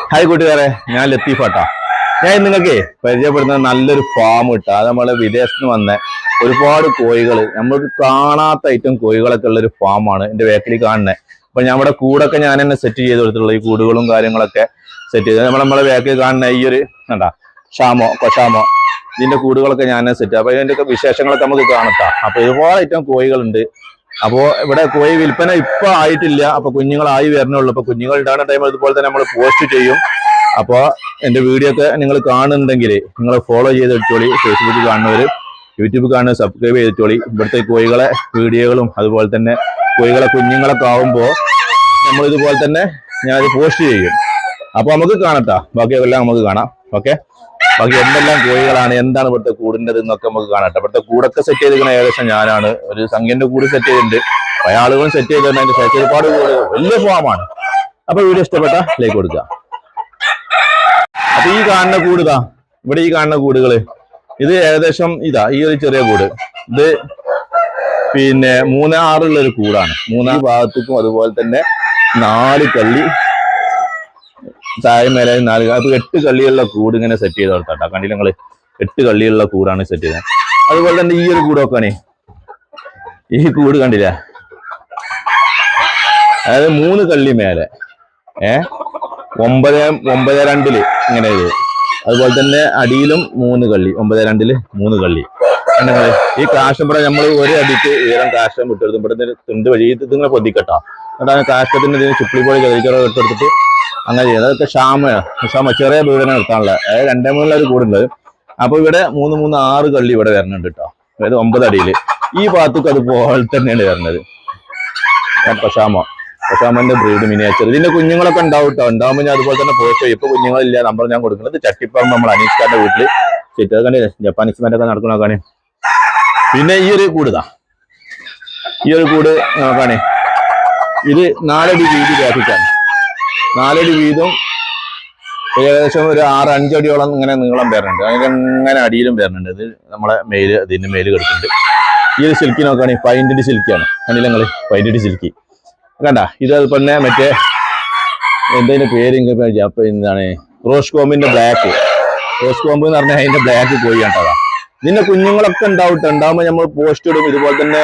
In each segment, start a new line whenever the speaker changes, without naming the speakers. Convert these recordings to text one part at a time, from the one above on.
Hi കൂട്ടുകാരെ. ഞാൻ ലത്തീഫാട്ടാ ഞാൻ നിങ്ങൾക്ക് പരിചയപ്പെടുന്ന നല്ലൊരു ഫാം ഇട്ട. അത് നമ്മളെ വിദേശത്ത് വന്ന ഒരുപാട് കോഴികൾ നമ്മൾക്ക് കാണാത്ത ഐറ്റം കോഴികളൊക്കെ ഉള്ള ഒരു ഫാമാണ് എന്റെ വേക്കിൽ കാണുന്നത് അപ്പൊ ഇവിടെ കൂടൊക്കെ ഞാൻ തന്നെ സെറ്റ് ചെയ്ത് കൊടുത്തിട്ടുള്ള. ഈ കൂടുകളും കാര്യങ്ങളൊക്കെ സെറ്റ് ചെയ്ത്. നമ്മൾ നമ്മളെ വേക്കിൽ കാണുന്ന ഈ ഒരു കണ്ടാ ഷാമോ കൊഷാമോ. ഇതിന്റെ കൂടുകളൊക്കെ ഞാൻ സെറ്റ് അപ്പൊ ഇതിന്റെ വിശേഷങ്ങളൊക്കെ നമുക്ക് കാണത്താം അപ്പൊ ഒരുപാട് ഐറ്റം കോഴികളുണ്ട്. അപ്പോ ഇവിടെ കോഴി വിൽപ്പന ഇപ്പൊ ആയിട്ടില്ല. അപ്പൊ കുഞ്ഞുങ്ങളായി വരണുള്ളൂ അപ്പൊ കുഞ്ഞുങ്ങൾ ഉണ്ടാകുന്ന ടൈം ഇതുപോലെ തന്നെ നമ്മൾ പോസ്റ്റ് ചെയ്യും. അപ്പൊ എന്റെ വീഡിയോ ഒക്കെ നിങ്ങൾ കാണുന്നുണ്ടെങ്കിൽ നിങ്ങൾ ഫോളോ ചെയ്ത് വെച്ചോളി ഫേസ്ബുക്കിൽ കാണുന്നവർ യൂട്യൂബ് കാണുന്നവർ സബ്സ്ക്രൈബ് ചെയ്തിട്ടോളി ഇവിടുത്തെ കോഴികളെ വീഡിയോകളും അതുപോലെ തന്നെ കോഴികളെ കുഞ്ഞുങ്ങളൊക്കെ ആവുമ്പോൾ നമ്മൾ ഇതുപോലെ തന്നെ ഞാനത് പോസ്റ്റ് ചെയ്യും. അപ്പോൾ നമുക്ക് കാണട്ടാ ബാക്കിയെല്ലാം നമുക്ക് കാണാം. ഓക്കെ ബാക്കി എന്തെല്ലാം കോഴികളാണ് എന്താണ് ഇവിടുത്തെ കൂടിന്റെത് എന്നൊക്കെ നമുക്ക് കാണട്ടെ ഇവിടുത്തെ കൂടൊക്കെ സെറ്റ് ചെയ്തിരിക്കുന്ന ഏകദേശം ഞാനാണ്. ഒരു സംഖ്യന്റെ കൂട് സെറ്റ് ചെയ്തിട്ടുണ്ട്. പല ആളുകളും സെറ്റ് ചെയ്തിട്ടുണ്ട് അതിന്റെ സെറ്റ് ഒരുപാട് വലിയ ഫോമാണ് അപ്പൊ വീഡിയോ ഇഷ്ടപ്പെട്ട ലൈക്ക് കൊടുക്കുക. അപ്പൊ ഈ കാണുന്ന കൂട് ഇതാ. ഇവിടെ ഈ കാണുന്ന കൂടുകൾ. ഇത് ഏകദേശം ഇതാ ഈ ഒരു ചെറിയ കൂട്. ഇത് പിന്നെ മൂന്ന് ഒരു കൂടാണ്. മൂന്നാം ഭാഗത്തേക്കും അതുപോലെ തന്നെ നാല് കള്ളി താഴെ മേലെ നാല് അപ്പൊ എട്ട് കള്ളിയുള്ള കൂട് ഇങ്ങനെ സെറ്റ് ചെയ്ത് കൊടുത്താട്ടോ. കണ്ടില്ല നിങ്ങൾ? എട്ട് കള്ളിയുള്ള കൂടാണ് സെറ്റ് ചെയ്തത്. അതുപോലെ തന്നെ ഈ ഒരു കൂട് നോക്കാണേ ഈ കൂട് കണ്ടില്ല? അതായത് മൂന്ന് കള്ളി മേലെ. ഏ? ഒമ്പത് ഒമ്പത് രണ്ടിൽ ഇങ്ങനെ അതുപോലെ തന്നെ അടിയിലും മൂന്ന് കള്ളി. ഒമ്പത് രണ്ടിൽ മൂന്ന് കള്ളി. ഈ കാശം കാശമ്പട നമ്മൾ ഒരു അടിക്ക് ഉയരം കാശം വിട്ടെടുത്തും ഇവിടെ തുണ്ട് വഴി ഇത് ഇങ്ങനെ പൊതിക്കട്ടോ ആ കാശത്തിന്റെ ഇതിന് ചുപ്പിളിപ്പോഴി കതിരിക്കറോ എടുത്തെടുത്തിട്ട് അങ്ങനെ ചെയ്യുന്നത് അതൊക്കെ ക്ഷാമ ക്ഷാമ ചെറിയ വീടിനെ നിർത്താനുള്ള. അതായത് രണ്ടേ മൂന്നിലൊരു കൂടുണ്ട്. അപ്പോൾ ഇവിടെ മൂന്ന് മൂന്ന് ആറ് കള്ളി ഇവിടെ വരുന്നുണ്ട് കേട്ടോ അതായത് ഒമ്പത് അടിയിൽ ഈ ഭാഗത്തേക്ക് അതുപോലെ തന്നെയാണ് വരുന്നത് പശാമ പശാമന്റെ ബ്രീഡ് മിനിയേച്ചർ ഇതിന്റെ കുഞ്ഞുങ്ങളൊക്കെ ഉണ്ടാവും കേട്ടോ ഉണ്ടാവുമ്പോൾ ഞാൻ അതുപോലെ തന്നെ പോസ്റ്റ് ചെയ്യും. ഇപ്പൊ കുഞ്ഞുങ്ങളില്ല നമ്പർ ഞാൻ കൊടുക്കുന്നത് ചട്ടിപ്പറമ്പ് നമ്മൾ അനീഷ്കാരുടെ വീട്ടിൽ. ചുറ്റത് കണ്ടില്ലേ? ജപ്പാനീസ് ഒക്കെ നടക്കുന്ന കാണി. പിന്നെ ഈ ഒരു കൂടുതാ ഈ ഒരു കൂട് നോക്കാണേ ഇത് നാലടി വീതി വ്യാപിക്കാണ് നാലടി വീതം ഏകദേശം ഒരു ആറ് അഞ്ചടിയോളം ഇങ്ങനെ നീളം വരുന്നുണ്ട്. അങ്ങനെ ഇങ്ങനെ അടിയിലും വരുന്നുണ്ട്. ഇത് നമ്മളെ മേൽ ഇതിന്റെ മേൽ കിടക്കുന്നുണ്ട്. ഈ ഒരു സിൽക്കി നോക്കുകയാണെങ്കിൽ പൈന്റഡ് സിൽക്കിയാണ് കണ്ടില്ല നിങ്ങൾ പൈന്റഡ് സിൽക്കി കണ്ട? ഇത് അതുപോലെ മറ്റേ എന്തെങ്കിലും പേര് ഇങ്ങനെ അപ്പം എന്താണ്? റോസ് കോമ്പിന്റെ ബ്ലാക്ക് റോസ് കോമ്പ് എന്ന് പറഞ്ഞാൽ അതിന്റെ ബ്ലാക്ക് കോഴി കേട്ടോ ഇതിന്റെ കുഞ്ഞുങ്ങളൊക്കെ ഉണ്ടാവും ട്ടോ. ഉണ്ടാവുമ്പോൾ നമ്മൾ പോസ്റ്റ് ഇടും. ഇതുപോലെ തന്നെ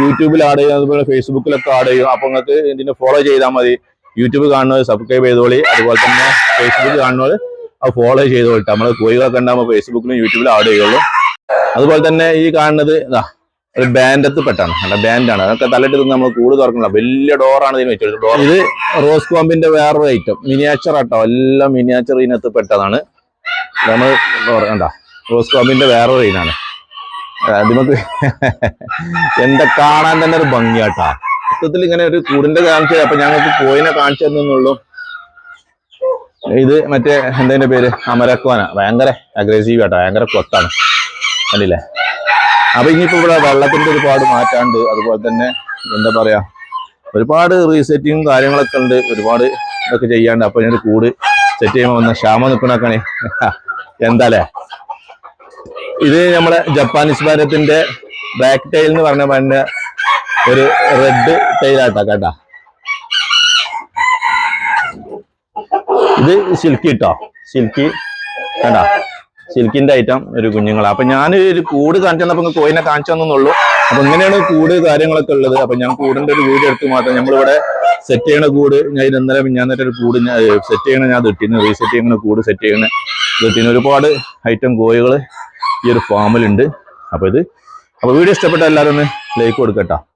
യൂട്യൂബിൽ ആഡ് ചെയ്യും അതുപോലെ ഫേസ്ബുക്കിലൊക്കെ ആഡ് ചെയ്യും. അപ്പൊ നിങ്ങൾക്ക് ഇതിനെ ഫോളോ ചെയ്താൽ മതി. യൂട്യൂബ് കാണുന്നത് സബ്സ്ക്രൈബ് ചെയ്തോളി. അതുപോലെ തന്നെ ഫേസ്ബുക്ക് കാണുന്നത് അത് ഫോളോ ചെയ്തോളി. നമ്മൾ കോഴികളൊക്കെ ഉണ്ടാകുമ്പോൾ ഫേസ്ബുക്കിലും യൂട്യൂബിലും ആഡ് ചെയ്യുള്ളൂ. അതുപോലെ തന്നെ ഈ കാണുന്നത് ഇതാ ഒരു ബാൻഡത്ത് പെട്ടാണ്. അല്ല ബാൻഡാണ് അതൊക്കെ തലയിട്ട് നിന്ന് നമ്മൾ കൂട് തുറക്കണില്ല. വലിയ ഡോറാണ് ഇതിന് വെച്ചത് ഡോർ ഇത് റോസ് കോമ്പിന്റെ വേറൊരു ഐറ്റം മിനിയാച്ചർ ആട്ടോ. എല്ലാം മിനിയാച്ചർ ഇതിനകത്ത് പെട്ടതാണ്. നമ്മൾ കണ്ട റോസ് കോമ്പിന്റെ വേറൊരു ഇനാണ് നമുക്ക് എന്താ കാണാൻ തന്നെ ഒരു ഭംഗിയാട്ടാ. മൊത്തത്തിൽ ഇങ്ങനെ ഒരു കൂടിന്റെ കാണിച്ചു അപ്പൊ ഞങ്ങൾക്ക് കോയിനെ കാണിച്ചു തന്നുള്ളൂ ഇത് മറ്റേ എന്തതിന്റെ പേര്? അമരക്കോന ഭയങ്കര അഗ്രസീവ് ആട്ടോ. ഭയങ്കര കൊത്താണ്. കണ്ടില്ലേ? അപ്പൊ ഇനിയിപ്പോ ഇവിടെ വെള്ളത്തിന്റെ ഒരുപാട് മാറ്റാണ്ട് അതുപോലെ തന്നെ എന്താ പറയാ ഒരുപാട് റീസെറ്റിങ്ങും കാര്യങ്ങളൊക്കെ ഉണ്ട്. ഒരുപാട് ഇതൊക്കെ ചെയ്യാണ്ട് അപ്പൊ ഞാൻ കൂട് സെറ്റ് ചെയ്യുമ്പോൾ വന്ന ക്ഷാമ നിൽക്കണൊക്കെ എന്താലേ ഇത് നമ്മളെ ജപ്പാനീസ് ഭാരത്തിന്റെ ബ്ലാക്ക് ടൈൽ എന്ന് പറഞ്ഞ പറഞ്ഞ ഒരു റെഡ് ടൈലാട്ടാ കേട്ടാ. ഇത് സിൽക്കി ഇട്ടോ സിൽക്കി കേട്ടോ സിൽക്കിന്റെ ഐറ്റം ഒരു കുഞ്ഞുങ്ങളാ. അപ്പൊ ഞാൻ ഒരു കൂട് കാണിച്ചു തന്നപ്പോ കോയിനെ കാണിച്ചു തന്നുള്ളൂ അപ്പൊ ഇങ്ങനെയാണ് കൂട് കാര്യങ്ങളൊക്കെ ഉള്ളത്. അപ്പൊ ഞാൻ കൂടിന്റെ ഒരു വീട് എടുത്ത് മാത്രം നമ്മളിവിടെ സെറ്റ് ചെയ്യണ കൂട് ഞാൻ ഇന്നലെ മിഞ്ഞാന്നേരം ഒരു കൂട് സെറ്റ് ചെയ്യണ ഞാൻ തിട്ടിന് റീസെറ്റ് ചെയ്യണ കൂട് സെറ്റ് ചെയ്യണ തിട്ടിന് ഒരുപാട് ഐറ്റം കോഴികൾ ഈ ഒരു ഫാമിലുണ്ട് അപ്പൊ ഇത്. അപ്പോൾ വീഡിയോ ഇഷ്ടപ്പെട്ട എല്ലാവരും ഒന്ന് ലൈക്ക് കൊടുക്കട്ടോ.